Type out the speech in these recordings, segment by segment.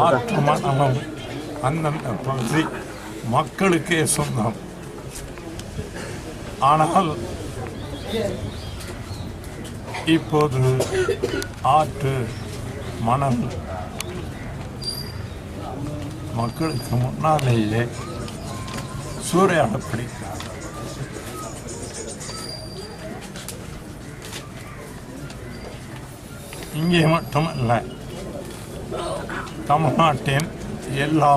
ஆற்று மணலும் அந்தந்த பகுதி மக்களுக்கே சொந்தம் ஆனால் இப்போது ஆற்று மணல் மக்களுக்கு முன்னாலேயே சூறையாடப்படுகிறார் இங்கே மட்டுமல்ல தமிழ்நாட்டின் எல்லா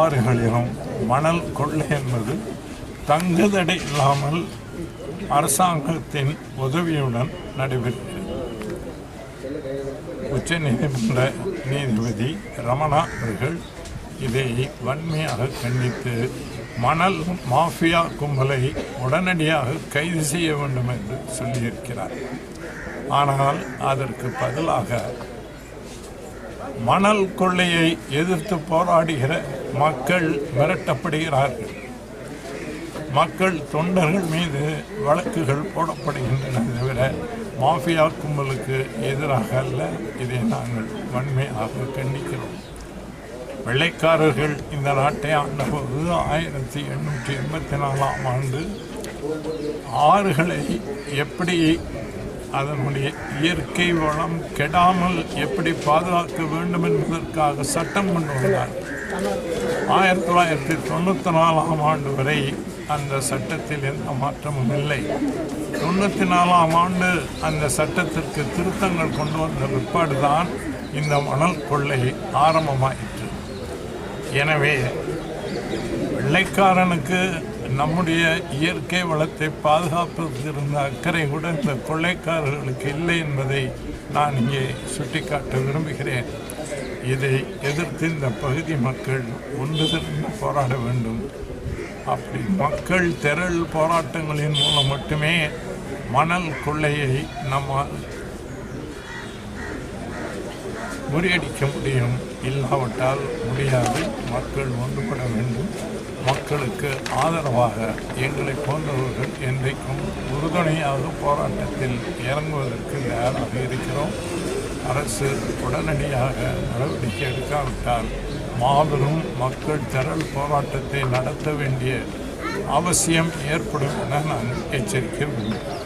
ஆறுகளிலும் மணல் கொள்ளை என்பது தங்குதடை இல்லாமல் அரசாங்கத்தின் உதவியுடன் நடைபெறுகிறது உச்சநீதிமன்ற நீதிபதி ரமணா அவர்கள் இதை வன்மையாக கண்டித்து மணல் மாஃபியா கும்பலை உடனடியாக கைது செய்ய வேண்டும் என்று சொல்லியிருக்கிறார். ஆனால் அதற்கு பதிலாக மணல் கொள்ளையை எதிர்த்து போராடுகிற மக்கள் மிரட்டப்படுகிறார்கள். மக்கள் தொண்டர்கள் மீது வழக்குகள் போடப்படுகின்றன தவிர மாஃபியா கும்பலுக்கு எதிராக அல்ல. இதை நாங்கள் வன்மையாக கண்டிக்கிறோம். வெள்ளைக்காரர்கள் இந்த நாட்டை ஆண்டபோது ஆயிரத்தி எண்ணூற்றி எண்பத்தி நாலாம் ஆண்டு ஆறுகளை எப்படி அதனுடைய இயற்கை வளம் கெடாமல் எப்படி பாதுகாக்க வேண்டும் என்பதற்காக சட்டம் கொண்டு வந்தார். ஆயிரத்தி தொள்ளாயிரத்தி தொண்ணூற்றி நாலாம் ஆண்டு வரை அந்த சட்டத்தில் எந்த மாற்றமும் இல்லை. தொண்ணூற்றி நாலாம் ஆண்டு அந்த சட்டத்திற்கு திருத்தங்கள் கொண்டு வந்த பிற்பாடு தான் இந்த மணல் கொள்ளை ஆரம்பமாயிற்று. எனவே வெள்ளைக்காரனுக்கு நம்முடைய இயற்கை வளத்தை பாதுகாப்பதிருந்த அக்கறை கூட இந்த கொள்ளைக்காரர்களுக்கு இல்லை என்பதை நான் இங்கே சுட்டிக்காட்ட விரும்புகிறேன். இதை எதிர்த்து இந்த பகுதி மக்கள் ஒன்று திரண்டு போராட வேண்டும். அப்படி மக்கள் திரள் போராட்டங்களின் மூலம் மட்டுமே மணல் கொள்ளையை நம்மால் முறியடிக்க முடியும் இல்லாவிட்டால் முடியாது. மக்கள் ஒன்றுபட வேண்டும். மக்களுக்கு ஆதரவாக எங்களை போன்றவர்கள் என்றைக்கும் உறுதுணையாக போராட்டத்தில் இறங்குவதற்கு தயாராக இருக்கிறோம். அரசு உடனடியாக நடவடிக்கை எடுக்காவிட்டால் மாபெரும் மக்கள் திரள் போராட்டத்தை நடத்த வேண்டிய அவசியம் ஏற்படும் என நான் எச்சரிக்க விரும்புகிறேன்